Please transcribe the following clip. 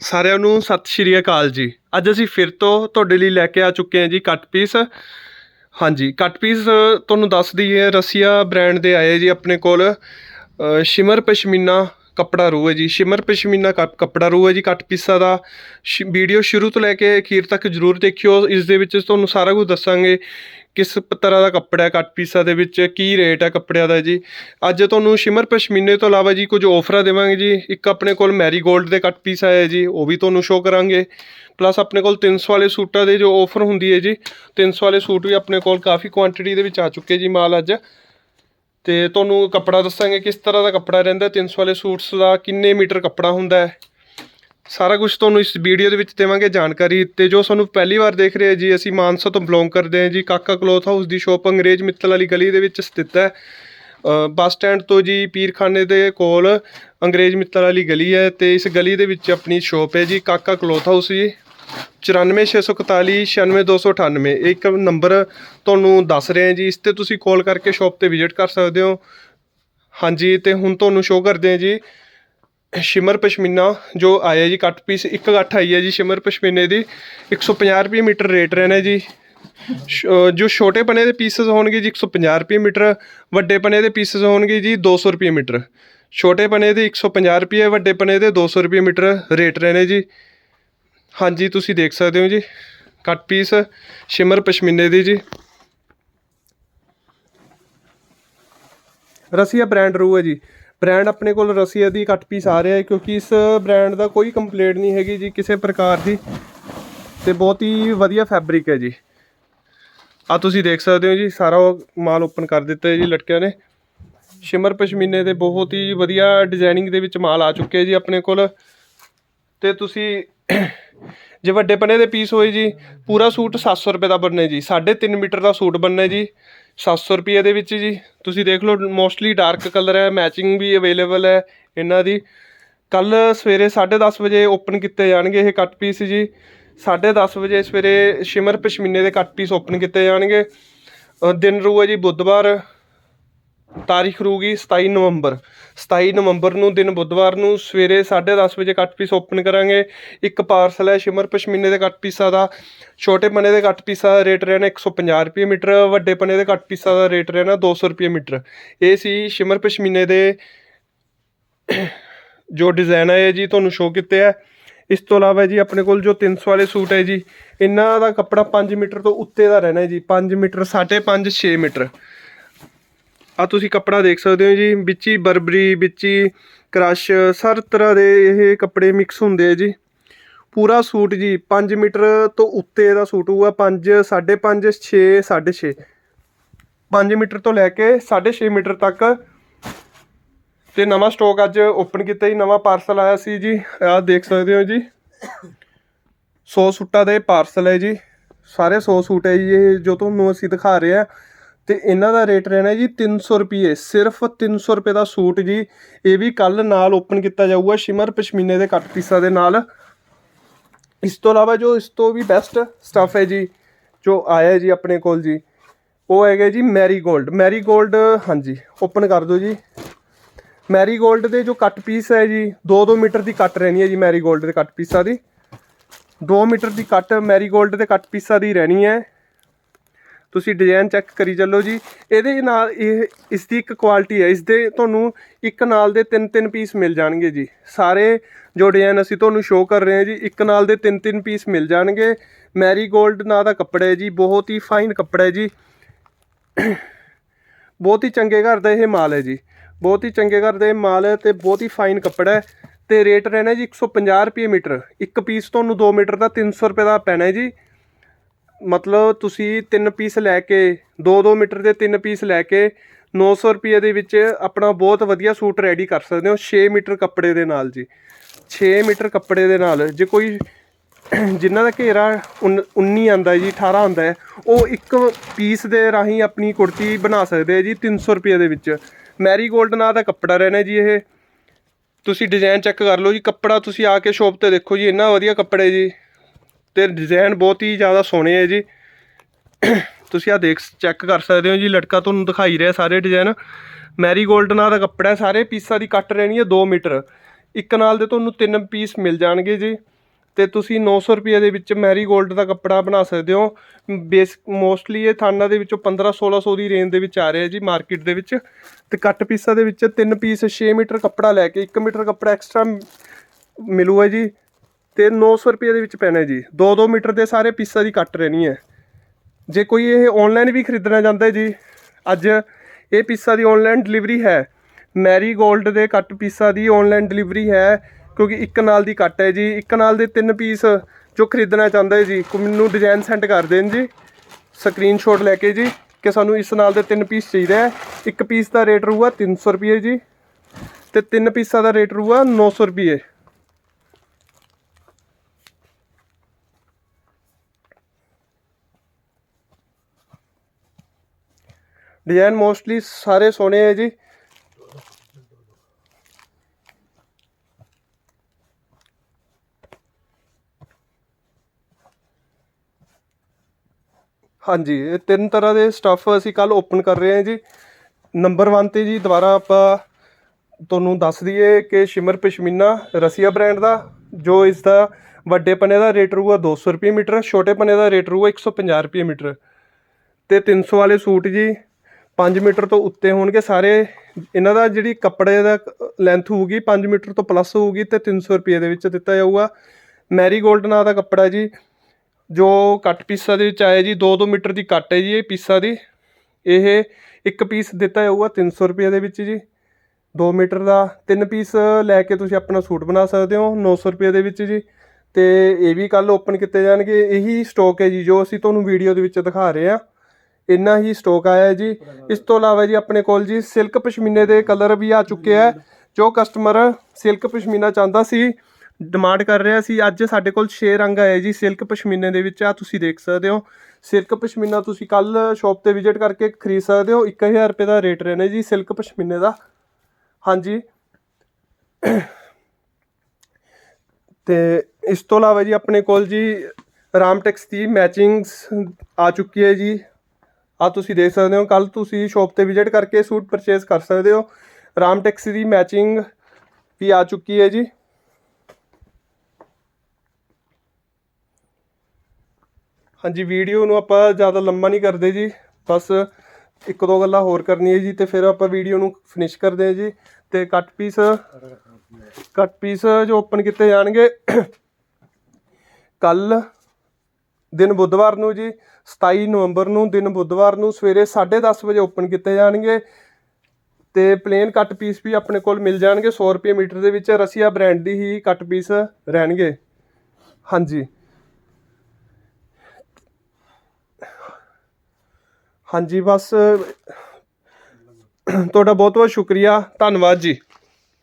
ਸਾਰਿਆਂ ਨੂੰ ਸਤਿ ਸ਼੍ਰੀ ਅਕਾਲ ਜੀ। ਅੱਜ ਅਸੀਂ ਫਿਰ ਤੋਂ ਤੁਹਾਡੇ ਲਈ ਲੈ ਕੇ ਆ ਚੁੱਕੇ ਹਾਂ ਜੀ ਕੱਟ ਪੀਸ। ਹਾਂਜੀ, ਕੱਟ ਪੀਸ ਤੁਹਾਨੂੰ ਦੱਸ ਦਈਏ, ਰਸੀਆ ਬ੍ਰਾਂਡ ਦੇ ਆਏ ਜੀ ਆਪਣੇ ਕੋਲ। ਸ਼ਿਮਰ ਪਸ਼ਮੀਨਾ ਕੱਪੜਾ ਰੂ ਹੈ ਜੀ। ਸ਼ਿਮਰ ਪਸ਼ਮੀਨਾ ਕੱਪੜਾ ਰੂ ਹੈ ਜੀ, ਕੱਟ ਪੀਸਾ ਦਾ। ਸ਼- ਵੀਡੀਓ ਸ਼ੁਰੂ ਤੋਂ ਲੈ ਕੇ ਅਖੀਰ ਤੱਕ ਜਰੂਰ ਦੇਖਿਓ। ਇਸ ਦੇ ਵਿੱਚ ਤੁਹਾਨੂੰ ਸਾਰਾ ਕੁਝ ਦੱਸਾਂਗੇ ਕਿਸ ਤਰ੍ਹਾਂ ਦਾ ਕੱਪੜਾ ਹੈ, ਕੱਟ ਪੀਸਾ ਦੇ ਵਿੱਚ ਕੀ ਰੇਟ ਹੈ ਕੱਪੜਿਆਂ ਦਾ ਜੀ। ਅੱਜ ਤੁਹਾਨੂੰ ਸ਼ਿਮਰ ਪਸ਼ਮੀਨੇ ਤੋਂ ਇਲਾਵਾ ਜੀ ਕੁਝ ਆਫਰਾਂ ਦੇਵਾਂਗੇ ਜੀ। ਇੱਕ ਆਪਣੇ ਕੋਲ ਮੈਰੀਗੋਲਡ ਦੇ ਕੱਟ ਪੀਸ ਆਏ ਜੀ, ਉਹ ਵੀ ਤੁਹਾਨੂੰ ਸ਼ੋਅ ਕਰਾਂਗੇ। ਪਲੱਸ ਆਪਣੇ ਕੋਲ 300 ਵਾਲੇ ਸੂਟਾਂ ਦੇ ਜੋ ਆਫਰ ਹੁੰਦੀ ਹੈ ਜੀ 300 ਵਾਲੇ ਸੂਟ ਵੀ ਆਪਣੇ ਕੋਲ ਕਾਫੀ ਕੁਆਂਟੀਟੀ ਦੇ ਵਿੱਚ ਆ ਚੁੱਕੇ ਜੀ ਮਾਲ ਅੱਜ। ਤੇ ਤੁਹਾਨੂੰ ਕੱਪੜਾ ਦੱਸਾਂਗੇ ਕਿਸ ਤਰ੍ਹਾਂ ਦਾ ਕੱਪੜਾ ਰਹਿੰਦਾ 300 ਵਾਲੇ ਸੂਟਸ ਦਾ ਕਿੰਨੇ ਮੀਟਰ ਕੱਪੜਾ ਹੁੰਦਾ ਹੈ। ਸਾਰਾ ਕੁਝ ਤੁਹਾਨੂੰ ਇਸ ਵੀਡੀਓ ਦੇ ਵਿੱਚ ਦੇਵਾਂਗੇ ਜਾਣਕਾਰੀ ਤੇ ਜੋ ਸਾਨੂੰ ਪਹਿਲੀ ਵਾਰ ਦੇਖ ਰਹੇ ਜੀ, ਅਸੀਂ ਮਾਨਸਾ ਤੋਂ ਬਿਲੋਂਗ ਕਰਦੇ ਹਾਂ ਜੀ, ਕਾਕਾ ਕਲੋਥ ਹਾਊਸ ਦੀ ਸ਼ੋਪ ਅੰਗਰੇਜ਼ ਮਿੱਤਲ ਵਾਲੀ ਗਲੀ ਦੇ ਵਿੱਚ ਸਥਿਤ ਹੈ। ਬੱਸ ਸਟੈਂਡ ਤੋਂ ਜੀ ਪੀਰਖਾਨੇ ਦੇ ਕੋਲ ਅੰਗਰੇਜ਼ ਮਿੱਤਲ ਵਾਲੀ ਗਲੀ ਹੈ ਤੇ ਇਸ ਗਲੀ ਦੇ ਵਿੱਚ ਆਪਣੀ ਸ਼ੋਪ ਹੈ ਜੀ, ਕਾਕਾ ਕਲੋਥ ਹਾਊਸ ਜੀ। 94641 96298 ਇੱਕ ਨੰਬਰ ਤੁਹਾਨੂੰ ਦੱਸ ਰਹੇ ਹਾਂ ਜੀ, ਇਸ ਤੇ ਤੁਸੀਂ ਕਾਲ ਕਰਕੇ ਸ਼ੋਪ ਤੇ ਵਿਜ਼ਿਟ ਕਰ ਸਕਦੇ ਹੋ। ਹਾਂਜੀ, ਤੇ ਹੁਣ ਤੁਹਾਨੂੰ ਸ਼ੋਅ ਕਰਦੇ ਹਾਂ ਜੀ। ਸ਼ਿਮਰ ਪਸ਼ਮੀਨਾ ਜੋ ਆਇਆ ਜੀ, ਕੱਟ ਪੀਸ, ਇੱਕ ਗੱਠ ਆਈ ਹੈ ਜੀ ਸ਼ਿਮਰ ਪਸ਼ਮੀਨੇ ਦੀ। 150 ਰੁਪਏ ਮੀਟਰ ਰੇਟ ਰਹਿਣਾ ਜੀ। ਸ਼- ਜੋ ਛੋਟੇ ਪਨੇ ਦੇ ਪੀਸਸ ਹੋਣਗੇ ਜੀ 150 ਰੁਪਏ ਮੀਟਰ। ਵੱਡੇ ਪਨੇ ਦੇ ਪੀਸਸ ਹੋਣਗੇ ਜੀ 200 ਰੁਪਏ ਮੀਟਰ। ਛੋਟੇ ਪਨੇ ਦੇ 150 ਰੁਪਏ, ਵੱਡੇ ਪਨੇ ਦੇ 200 ਰੁਪਏ ਮੀਟਰ ਰੇਟ ਰਹਿਣੇ ਜੀ। ਹਾਂਜੀ, ਤੁਸੀਂ ਦੇਖ ਸਕਦੇ ਹੋ ਜੀ। ਕੱਟ ਪੀਸ, ਸ਼ਿਮਰ ਪਸ਼ਮੀਨੇ ਦੀ ਜੀ। ਰਸੀਆ ਬ੍ਰਾਂਡ ਰੂ ਹੈ ਜੀ। ਬ੍ਰਾਂਡ ਆਪਣੇ ਕੋਲ ਰਸੀਆ ਦੀ ਕੱਟ ਪੀਸ ਆ ਰਿਹਾ ਹੈ, ਕਿਉਂਕਿ ਇਸ ਬ੍ਰਾਂਡ ਦਾ ਕੋਈ ਕੰਪਲੇਂਟ ਨਹੀਂ ਹੈਗੀ ਜੀ ਕਿਸੇ ਪ੍ਰਕਾਰ ਦੀ। ਤੇ ਬਹੁਤ ਹੀ ਵਧੀਆ ਫੈਬਰਿਕ ਹੈ ਜੀ। ਆ ਤੁਸੀਂ ਦੇਖ ਸਕਦੇ ਹੋ ਜੀ, ਸਾਰਾ ਉਹ ਮਾਲ ਓਪਨ ਕਰ ਦਿੱਤਾ ਹੈ ਜੀ ਲਟਕਿਆਂ ਨੇ। ਸ਼ਿਮਰ ਪਸ਼ਮੀਨੇ ਦੇ ਬਹੁਤ ਹੀ ਵਧੀਆ ਡਿਜ਼ਾਈਨਿੰਗ ਦੇ ਵਿੱਚ ਮਾਲ ਆ ਚੁੱਕੇ ਜੀ ਆਪਣੇ ਕੋਲ। ਤੇ ਤੁਸੀਂ ਜੇ ਵੱਡੇ ਪਨੇ ਦੇ ਪੀਸ ਹੋਏ ਜੀ, ਪੂਰਾ ਸੂਟ 700 ਰੁਪਏ ਦਾ ਬਣਨਾ ਜੀ 3.5 ਮੀਟਰ ਦਾ ਸੂਟ ਬਣਨਾ ਜੀ 700 ਰੁਪਏ ਦੇ ਵਿੱਚ ਜੀ। ਤੁਸੀਂ ਦੇਖ ਲਓ ਮੋਸਟਲੀ ਡਾਰਕ ਕਲਰ ਹੈ ਮੈਚਿੰਗ ਵੀ ਅਵੇਲੇਬਲ ਹੈ ਇਹਨਾਂ ਦੀ। ਕੱਲ ਸਵੇਰੇ 10:30 ਵਜੇ ਓਪਨ ਕੀਤੇ ਜਾਣਗੇ ਇਹ ਕੱਟ ਪੀਸ ਜੀ। 10:30 ਵਜੇ ਸਵੇਰੇ ਸ਼ਿਮਰ ਪਸ਼ਮੀਨੇ ਦੇ ਕੱਟ ਪੀਸ ਓਪਨ ਕੀਤੇ ਜਾਣਗੇ। ਦਿਨ ਰੂ ਹੈ ਜੀ ਬੁੱਧਵਾਰ ਤਾਰੀਖ ਰਹੂਗੀ 27 ਨਵੰਬਰ। 27 ਨਵੰਬਰ ਨੂੰ ਦਿਨ ਬੁੱਧਵਾਰ ਨੂੰ ਸਵੇਰੇ 10:30 ਵਜੇ ਕੱਟ ਪੀਸ ਓਪਨ ਕਰਾਂਗੇ। ਇੱਕ ਪਾਰਸਲ ਹੈ ਸ਼ਿਮਰ ਪਸ਼ਮੀਨੇ ਦੇ ਕੱਟ ਪੀਸਾਂ ਦਾ। ਛੋਟੇ ਪਨੇ ਦੇ ਕੱਟ ਪੀਸਾਂ ਦਾ ਰੇਟ ਰਹਿਣਾ 150 ਰੁਪਏ ਮੀਟਰ, ਵੱਡੇ ਪਨੇ ਦੇ ਕੱਟ ਪੀਸਾਂ ਦਾ ਰੇਟ ਰਹਿਣਾ 200 ਰੁਪਏ ਮੀਟਰ। ਇਹ ਸੀ ਸ਼ਿਮਰ ਪਸ਼ਮੀਨੇ ਦੇ ਜੋ ਡਿਜ਼ਾਈਨ ਹੈ ਜੀ, ਤੁਹਾਨੂੰ ਸ਼ੋਅ ਕੀਤੇ ਹੈ ਇਸ ਤੋਂ ਇਲਾਵਾ ਜੀ, ਆਪਣੇ ਕੋਲ ਜੋ 300 ਵਾਲੇ ਸੂਟ ਹੈ ਜੀ, ਇਹਨਾਂ ਦਾ ਕੱਪੜਾ 5 ਮੀਟਰ ਤੋਂ ਉੱਤੇ ਦਾ ਰਹਿਣਾ ਜੀ। 5 ਮੀਟਰ 5.5 6 ਮੀਟਰ। ਆ ਤੁਸੀਂ ਕੱਪੜਾ ਦੇਖ ਸਕਦੇ ਹੋ ਜੀ, ਵਿੱਚ ਹੀ ਬਰਬਰੀ, ਵਿੱਚ ਹੀ ਕ੍ਰਸ਼, ਹਰ ਤਰ੍ਹਾਂ ਦੇ ਇਹ ਕੱਪੜੇ ਮਿਕਸ ਹੁੰਦੇ ਆ ਜੀ। ਪੂਰਾ ਸੂਟ ਜੀ 5 ਮੀਟਰ ਤੋਂ ਉੱਤੇ ਦਾ ਸੂਟ ਹੋਊਗਾ 5 5.5 6 6.5 5 ਮੀਟਰ ਤੋਂ ਲੈ ਕੇ 6.5 ਮੀਟਰ ਤੱਕ। ਤੇ ਨਵਾਂ ਸਟਾਕ ਅੱਜ ਓਪਨ ਕੀਤਾ ਜੀ, ਨਵਾਂ ਪਾਰਸਲ ਆਇਆ ਸੀ ਜੀ, ਆਹ ਦੇਖ ਸਕਦੇ ਹੋ ਜੀ। 100 ਸੂਟਾਂ ਦੇ ਪਾਰਸਲ ਹੈ ਜੀ, ਸਾਰੇ 100 ਸੂਟ ਹੈ ਜੀ, ਇਹ ਜੋ ਤੁਹਾਨੂੰ ਅਸੀਂ ਦਿਖਾ ਰਹੇ ਆ ਤੇ ਇਹਨਾਂ ਦਾ ਰੇਟ ਰਹਿਣਾ ਜੀ 300 ਰੁਪਏ ਸਿਰਫ 300 ਰੁਪਏ ਦਾ ਸੂਟ ਜੀ। ਇਹ ਵੀ ਕੱਲ ਨਾਲ ਓਪਨ ਕੀਤਾ ਜਾਊਗਾ, ਸ਼ਿਮਰ ਪਸ਼ਮੀਨੇ ਦੇ ਕੱਟ ਪੀਸਾਂ ਦੇ ਨਾਲ। ਇਸ ਤੋਂ ਇਲਾਵਾ ਜੋ ਇਸ ਤੋਂ ਵੀ ਬੈਸਟ ਸਟਫ ਹੈ ਜੀ, ਜੋ ਆਇਆ ਜੀ ਆਪਣੇ ਕੋਲ ਜੀ, ਉਹ ਹੈਗਾ ਜੀ ਮੈਰੀਗੋਲਡ। ਮੈਰੀਗੋਲਡ, ਹਾਂਜੀ ਓਪਨ ਕਰ ਦਿਓ ਜੀ। ਮੈਰੀਗੋਲਡ ਦੇ ਜੋ ਕੱਟ ਪੀਸ ਹੈ ਜੀ 2-2 ਮੀਟਰ ਦੀ ਕੱਟ ਰਹਿਣੀ ਹੈ ਜੀ ਮੈਰੀਗੋਲਡ ਦੇ ਕੱਟ ਪੀਸਾਂ ਦੀ। 2 ਮੀਟਰ ਦੀ ਕੱਟ ਮੈਰੀਗੋਲਡ ਦੇ ਕੱਟ ਪੀਸਾਂ ਦੀ ਰਹਿਣੀ ਹੈ। ਤੁਸੀਂ ਡਿਜ਼ਾਈਨ ਚੈੱਕ ਕਰੀ ਚੱਲੋ ਜੀ। ਇਹਦੇ ਨਾਲ ਇਹ ਇਸ ਦੀ ਇੱਕ ਕੁਆਲਿਟੀ ਹੈ। ਇਸ ਦੇ ਤੁਹਾਨੂੰ ਇੱਕ ਨਾਲ ਦੇ ਤਿੰਨ ਤਿੰਨ ਪੀਸ ਮਿਲ ਜਾਣਗੇ ਜੀ। ਸਾਰੇ ਜੋ ਡਿਜ਼ਾਈਨ ਅਸੀਂ ਤੁਹਾਨੂੰ ਸ਼ੋਅ ਕਰ ਰਹੇ ਹਾਂ ਜੀ, ਇੱਕ ਨਾਲ ਦੇ ਤਿੰਨ ਤਿੰਨ ਪੀਸ ਮਿਲ ਜਾਣਗੇ। ਮੈਰੀਗੋਲਡ ਨਾਂ ਦਾ ਕੱਪੜਾ ਹੈ ਜੀ, ਬਹੁਤ ਹੀ ਫਾਈਨ ਕੱਪੜਾ ਹੈ ਜੀ। ਬਹੁਤ ਹੀ ਚੰਗੇ ਘਰ ਦਾ ਇਹ ਮਾਲ ਹੈ ਜੀ। ਬਹੁਤ ਹੀ ਚੰਗੇ ਘਰ ਦਾ ਇਹ ਮਾਲ ਹੈ ਤੇ ਬਹੁਤ ਹੀ ਫਾਈਨ ਕੱਪੜਾ ਹੈ। ਤੇ ਰੇਟ ਰਹਿਣਾ ਜੀ 150 ਰੁਪਏ ਮੀਟਰ। ਇੱਕ ਪੀਸ ਤੁਹਾਨੂੰ 2 ਮੀਟਰ ਦਾ 300 ਰੁਪਏ ਦਾ ਪੈਣਾ ਹੈ ਜੀ। ਮਤਲਬ ਤੁਸੀਂ ਤਿੰਨ ਪੀਸ ਲੈ ਕੇ 2-2 ਮੀਟਰ ਦੇ ਤਿੰਨ ਪੀਸ ਲੈ ਕੇ 900 ਰੁਪਏ ਦੇ ਵਿੱਚ ਆਪਣਾ ਬਹੁਤ ਵਧੀਆ ਸੂਟ ਰੈਡੀ ਕਰ ਸਕਦੇ ਹੋ 6 ਮੀਟਰ ਕੱਪੜੇ ਦੇ ਨਾਲ ਜੀ। 6 ਮੀਟਰ ਕੱਪੜੇ ਦੇ ਨਾਲ, ਜੇ ਕੋਈ ਜਿਨ੍ਹਾਂ ਦਾ ਘੇਰਾ 19 ਆਂਦਾ ਜੀ 18 ਆਂਦਾ ਹੈ, ਉਹ ਇੱਕ ਪੀਸ ਦੇ ਰਾਹੀਂ ਆਪਣੀ ਕੁੜਤੀ ਬਣਾ ਸਕਦੇ ਆ ਜੀ 300 ਰੁਪਏ ਦੇ ਵਿੱਚ। ਮੈਰੀ ਮੈਰੀਗੋਲਡ ਨਾਂ ਦਾ ਕੱਪੜਾ ਰਹਿਣਾ ਜੀ ਇਹ। ਤੁਸੀਂ ਡਿਜ਼ਾਈਨ ਚੈੱਕ ਕਰ ਲਓ ਜੀ, ਕੱਪੜਾ ਤੁਸੀਂ ਆ ਕੇ ਸ਼ੋਪ ਤੇ ਦੇਖੋ ਜੀ, ਇੰਨਾ ਵਧੀਆ ਕੱਪੜੇ ਜੀ। ਤੇ ਡਿਜ਼ਾਈਨ ਬਹੁਤ ਹੀ ਜ਼ਿਆਦਾ ਸੋਹਣੇ ਹੈ ਜੀ। ਤੁਸੀਂ ਆ ਦੇਖ ਚੈੱਕ ਕਰ ਸਕਦੇ ਹੋ ਜੀ ਲਟਕਾ ਤੁਹਾਨੂੰ ਦਿਖਾਈ ਰਿਹਾ ਸਾਰੇ ਡਿਜ਼ਾਈਨ ਮੈਰੀਗੋਲਡ ਨਾਂ ਦਾ ਕੱਪੜਾ ਸਾਰੇ ਪੀਸਾਂ ਦੀ ਕੱਟ ਰਹਿਣੀ ਹੈ 2 ਮੀਟਰ। ਇੱਕ ਨਾਲ ਦੇ ਤੁਹਾਨੂੰ ਤਿੰਨ ਪੀਸ ਮਿਲ ਜਾਣਗੇ ਜੀ। ਤੇ ਤੁਸੀਂ 900 ਰੁਪਏ ਦੇ ਵਿੱਚ ਮੈਰੀਗੋਲਡ ਦਾ ਕੱਪੜਾ ਬਣਾ ਸਕਦੇ ਹੋ। ਬੇਸ ਮੋਸਟਲੀ ਇਹ ਥਾਨਾ ਦੇ ਵਿੱਚੋਂ 15 1600 ਦੀ ਰੇਂਜ ਦੇ ਵਿੱਚ ਆ ਰਿਹਾ ਜੀ ਮਾਰਕੀਟ ਦੇ ਵਿੱਚ। ਤੇ ਕੱਟ ਪੀਸਾਂ ਦੇ ਵਿੱਚ ਤਿੰਨ ਪੀਸ 6 ਮੀਟਰ ਕੱਪੜਾ ਲੈ ਕੇ 1 ਮੀਟਰ ਕੱਪੜਾ ਐਕਸਟਰਾ ਮਿਲੂਗਾ ਜੀ। ਤੇ 900 ਰੁਪਏ ਦੇ ਵਿੱਚ ਪੈਣਾ ਜੀ। 2-2 ਮੀਟਰ ਦੇ ਸਾਰੇ ਪੀਸਾਂ ਦੀ ਕੱਟ ਰਹਿਣੀ ਹੈ। ਜੇ ਕੋਈ ਇਹ ਆਨਲਾਈਨ ਵੀ ਖਰੀਦਣਾ ਚਾਹੁੰਦਾ ਹੈ ਜੀ, ਅੱਜ ਇਹ ਪੀਸਾਂ ਦੀ ਆਨਲਾਈਨ ਡਿਲੀਵਰੀ ਹੈ। ਮੈਰੀ 골ਡ ਦੇ ਕੱਟ ਪੀਸਾਂ ਦੀ ਆਨਲਾਈਨ ਡਿਲੀਵਰੀ ਹੈ, ਕਿਉਂਕਿ ਇੱਕ ਨਾਲ ਦੀ ਕੱਟ ਹੈ ਜੀ। ਇੱਕ ਨਾਲ ਦੇ ਤਿੰਨ ਪੀਸ ਜੋ ਖਰੀਦਣਾ ਚਾਹੁੰਦਾ ਹੈ ਜੀ, ਕੋ ਮੈਨੂੰ ਡਿਜ਼ਾਈਨ ਸੈਂਡ ਕਰ ਦੇਣ ਜੀ। ਸਕਰੀਨਸ਼ਾਟ ਲੈ ਕੇ ਜੀ, ਕਿ ਸਾਨੂੰ ਇਸ ਨਾਲ ਦੇ ਤਿੰਨ ਪੀਸ ਚਾਹੀਦਾ ਹੈ। ਇੱਕ ਪੀਸ ਦਾ ਰੇਟ ਰਹੂਗਾ 300 ਰੁਪਏ ਜੀ, ਤੇ ਤਿੰਨ ਪੀਸਾਂ ਦਾ ਰੇਟ ਰਹੂਗਾ 900 ਰੁਪਏ। ਡਿਜ਼ਾਈਨ ਮੋਸਟਲੀ ਸਾਰੇ ਸੋਹਣੇ ਹੈ ਜੀ। ਹਾਂਜੀ, ਇਹ ਤਿੰਨ ਤਰ੍ਹਾਂ ਦੇ ਸਟੱਫ ਅਸੀਂ ਕੱਲ ਓਪਨ ਕਰ ਰਹੇ ਹਾਂ ਜੀ। ਨੰਬਰ 1 ਤੇ ਜੀ ਦੁਬਾਰਾ ਆਪਾਂ ਤੁਹਾਨੂੰ ਦੱਸ ਦਈਏ ਕਿ ਸ਼ਿਮਰ ਪਸ਼ਮੀਨਾ ਰਸੀਆ ਬ੍ਰਾਂਡ ਦਾ, ਜੋ ਇਸ ਦਾ ਵੱਡੇ ਪਨੇ ਦਾ ਰੇਟ ਰਹੂਗਾ 200 ਰੁਪਏ ਮੀਟਰ, ਛੋਟੇ ਪਨੇ ਦਾ ਰੇਟ ਰਹੂਗਾ 150 ਰੁਪਏ ਮੀਟਰ। ਤੇ 300 ਵਾਲੇ ਸੂਟ ਜੀ 5 ਮੀਟਰ ਤੋਂ ਉੱਤੇ ਹੋਣਗੇ, ਸਾਰੇ ਇਹਨਾਂ ਦਾ ਜਿਹੜੀ ਕੱਪੜੇ ਦਾ ਲੈਂਥ ਹੋਊਗੀ 5 ਮੀਟਰ ਤੋਂ ਪਲੱਸ ਹੋਊਗੀ ਤੇ 300 ਰੁਪਏ ਦੇ ਵਿੱਚ ਦਿੱਤਾ ਜਾਊਗਾ। ਮੈਰੀਗੋਲਡ ਨਾਂ ਦਾ ਕੱਪੜਾ ਜੀ, ਜੋ ਕੱਟ ਪੀਸਾਂ ਦੇ ਵਿੱਚ ਆਇਆ ਜੀ 2-2 ਮੀਟਰ ਦੀ ਕੱਟ ਹੈ ਜੀ ਇਹ ਪੀਸਾਂ ਦੀ। ਇਹ ਇੱਕ ਪੀਸ ਦਿੱਤਾ ਜਾਊਗਾ 300 ਰੁਪਏ ਦੇ ਵਿੱਚ ਜੀ 2 ਮੀਟਰ ਦਾ। ਤਿੰਨ ਪੀਸ ਲੈ ਕੇ ਤੁਸੀਂ ਆਪਣਾ ਸੂਟ ਬਣਾ ਸਕਦੇ ਹੋ 900 ਰੁਪਏ ਦੇ ਵਿੱਚ ਜੀ। ਤੇ ਇਹ ਵੀ ਕੱਲ ਓਪਨ ਕੀਤੇ ਜਾਣਗੇ, ਇਹੀ ਸਟਾਕ ਹੈ ਜੀ, ਜੋ ਅਸੀਂ ਤੁਹਾਨੂੰ ਵੀਡੀਓ ਦੇ ਵਿੱਚ ਦਿਖਾ ਰਹੇ ਹਾਂ। ਇੰਨਾ ਹੀ ਸਟਾਕ ਆਇਆ ਹੈ ਜੀ। ਇਸ ਤੋਂ ਇਲਾਵਾ ਜੀ ਆਪਣੇ ਕੋਲ ਜੀ ਸਿਲਕ ਪਸ਼ਮੀਨੇ ਦੇ ਕਲਰ ਵੀ ਆ ਚੁੱਕੇ ਆ ਜੋ ਕਸਟਮਰ ਸਿਲਕ ਪਸ਼ਮੀਨਾ ਚਾਹੁੰਦਾ ਸੀ ਡਿਮਾਂਡ ਕਰ ਰਿਹਾ ਸੀ, ਅੱਜ ਸਾਡੇ ਕੋਲ 6 ਰੰਗ ਆਏ ਜੀ ਸਿਲਕ ਪਸ਼ਮੀਨੇ ਦੇ ਵਿੱਚ। ਆ ਤੁਸੀਂ ਦੇਖ ਸਕਦੇ ਹੋ। ਸਿਲਕ ਪਸ਼ਮੀਨਾ ਤੁਸੀਂ ਕੱਲ ਸ਼ਾਪ ਤੇ ਵਿਜ਼ਿਟ ਕਰਕੇ ਖਰੀਦ ਸਕਦੇ ਹੋ। 1000 ਰੁਪਏ ਦਾ ਰੇਟ ਰਹਿਣਾ ਜੀ ਸਿਲਕ ਪਸ਼ਮੀਨੇ ਦਾ। ਹਾਂਜੀ। ਤੇ ਇਸ ਤੋਂ ਇਲਾਵਾ ਜੀ ਆਪਣੇ ਕੋਲ ਜੀ ਰਾਮਟੈਕਸ ਦੀ ਮੈਚਿੰਗਸ ਆ ਚੁੱਕੀ ਹੈ ਜੀ। ਆ ਤੁਸੀਂ ਦੇਖ ਸਕਦੇ ਹੋ ਕੱਲ ਤੁਸੀਂ ਸ਼ਾਪ ਤੇ ਵਿਜ਼ਿਟ ਕਰਕੇ ਸੂਟ ਪਰਚੇਸ ਕਰ ਸਕਦੇ ਹੋ। ਰਾਮ ਰਾਮਟੈਕਸ ਦੀ ਮੈਚਿੰਗ ਵੀ ਆ ਚੁੱਕੀ ਹੈ ਜੀ। ਹਾਂਜੀ ਵੀਡੀਓ ਨੂੰ ਆਪਾਂ ਜ਼ਿਆਦਾ ਲੰਮਾ ਨਹੀਂ ਕਰਦੇ ਜੀ, ਬਸ ਇੱਕ ਦੋ ਗੱਲਾਂ ਹੋਰ ਕਰਨੀਆਂ ਜੀ ਤੇ ਫਿਰ ਆਪਾਂ ਵੀਡੀਓ ਨੂੰ ਫਿਨਿਸ਼ ਕਰਦੇ ਹਾਂ ਜੀ ਤੇ ਕੱਟ ਪੀਸ ਕੱਟ ਪੀਸ ਜੋ ਓਪਨ ਕੀਤੇ ਜਾਣਗੇ ਕੱਲ ਦਿਨ ਬੁੱਧਵਾਰ ਨੂੰ ਜੀ 27 ਨਵੰਬਰ ਨੂੰ ਦਿਨ ਬੁੱਧਵਾਰ ਨੂੰ ਸਵੇਰੇ 10:30 ਵਜੇ ਓਪਨ ਕੀਤੇ ਜਾਣਗੇ ਤੇ ਪਲੇਨ ਕੱਟ ਪੀਸ ਵੀ ਆਪਣੇ ਕੋਲ ਮਿਲ ਜਾਣਗੇ 100 ਰੁਪਏ ਮੀਟਰ ਦੇ ਵਿੱਚ ਰਸੀਆ ਬ੍ਰਾਂਡ ਦੀ ਹੀ ਕੱਟ ਪੀਸ ਰਹਿਣਗੇ। ਹਾਂਜੀ। ਹਾਂਜੀ, ਬਸ, ਤੁਹਾਡਾ ਬਹੁਤ ਬਹੁਤ ਸ਼ੁਕਰੀਆ, ਧੰਨਵਾਦ ਜੀ।